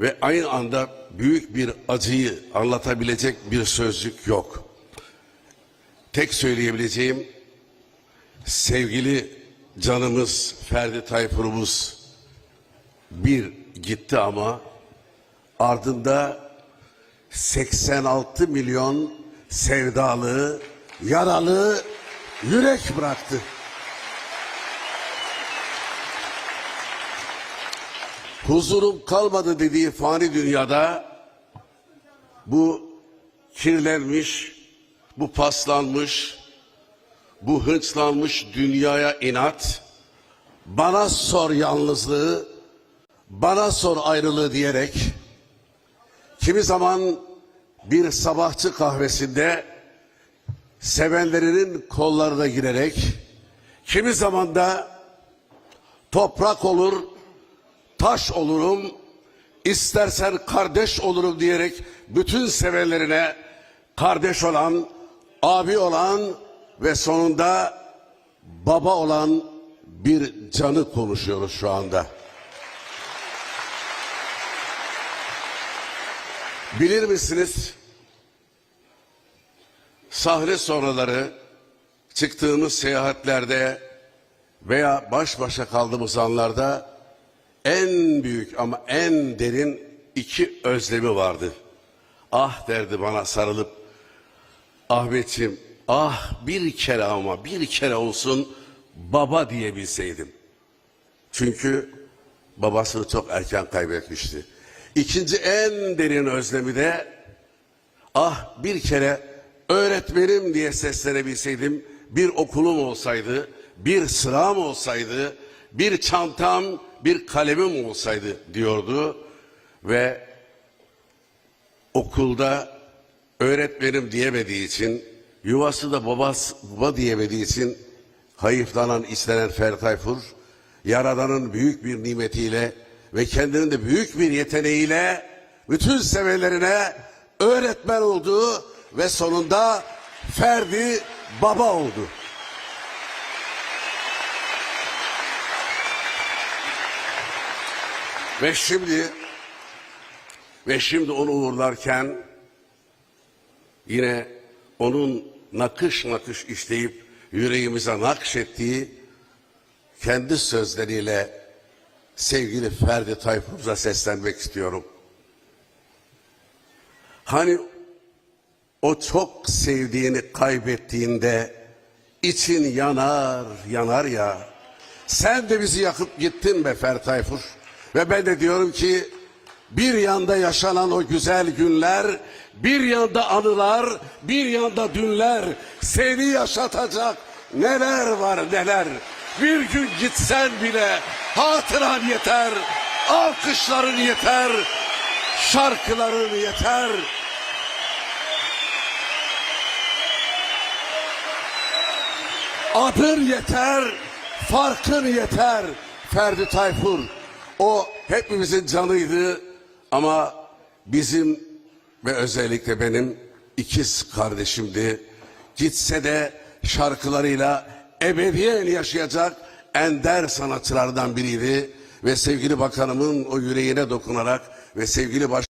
ve aynı anda büyük bir acıyı anlatabilecek bir sözcük yok. Tek söyleyebileceğim sevgili canımız Ferdi Tayfur'umuz bir gitti ama ardında 86 milyon sevdalı, yaralı yürek bıraktı. Huzurum kalmadı dediği fani dünyada bu kirlenmiş, bu paslanmış, bu hınçlanmış dünyaya inat, bana sor yalnızlığı, bana sor ayrılığı diyerek kimi zaman bir sabahçı kahvesinde sevenlerinin kollarına girerek kimi zaman da toprak olur, taş olurum, istersen kardeş olurum diyerek bütün sevenlerine kardeş olan, abi olan ve sonunda baba olan bir canı konuşuyoruz şu anda. Bilir misiniz? Sahne sonraları çıktığımız seyahatlerde veya baş başa kaldığımız anlarda en büyük ama en derin iki özlemi vardı. Ah derdi bana sarılıp Ahmetciğim ah bir kere ama bir kere olsun baba diyebilseydim. Çünkü babasını çok erken kaybetmişti. İkinci en derin özlemi de ah bir kere öğretmenim diye seslenebilseydim bir okulum olsaydı, bir sıram olsaydı, bir çantam, bir kalemim olsaydı diyordu ve okulda öğretmenim diyemediği için, yuvası da babası baba diyemediği için hayıflanan, istenen Ferdi Tayfur, Yaradan'ın büyük bir nimetiyle ve kendinin de büyük bir yeteneğiyle bütün severlerine öğretmen oldu ve sonunda Ferdi baba oldu. Ve şimdi ve şimdi onu uğurlarken yine onun nakış nakış işleyip yüreğimize nakşettiği kendi sözleriyle sevgili Ferdi Tayfur'a seslenmek istiyorum. Hani o çok sevdiğini kaybettiğinde için yanar yanar ya. Sen de bizi yakıp gittin be Ferdi Tayfur. Ve ben de diyorum ki bir yanda yaşanan o güzel günler, bir yanda anılar, bir yanda dünler seni yaşatacak neler var neler. Bir gün gitsen bile hatıran yeter, alkışların yeter, şarkıların yeter. Adın yeter, farkın yeter Ferdi Tayfur. O hepimizin canıydı ama bizim ve özellikle benim ikiz kardeşimdi. Gitse de şarkılarıyla ebediyen yaşayacak ender sanatçılardan biriydi. Ve sevgili bakanımın o yüreğine dokunarak ve sevgili baş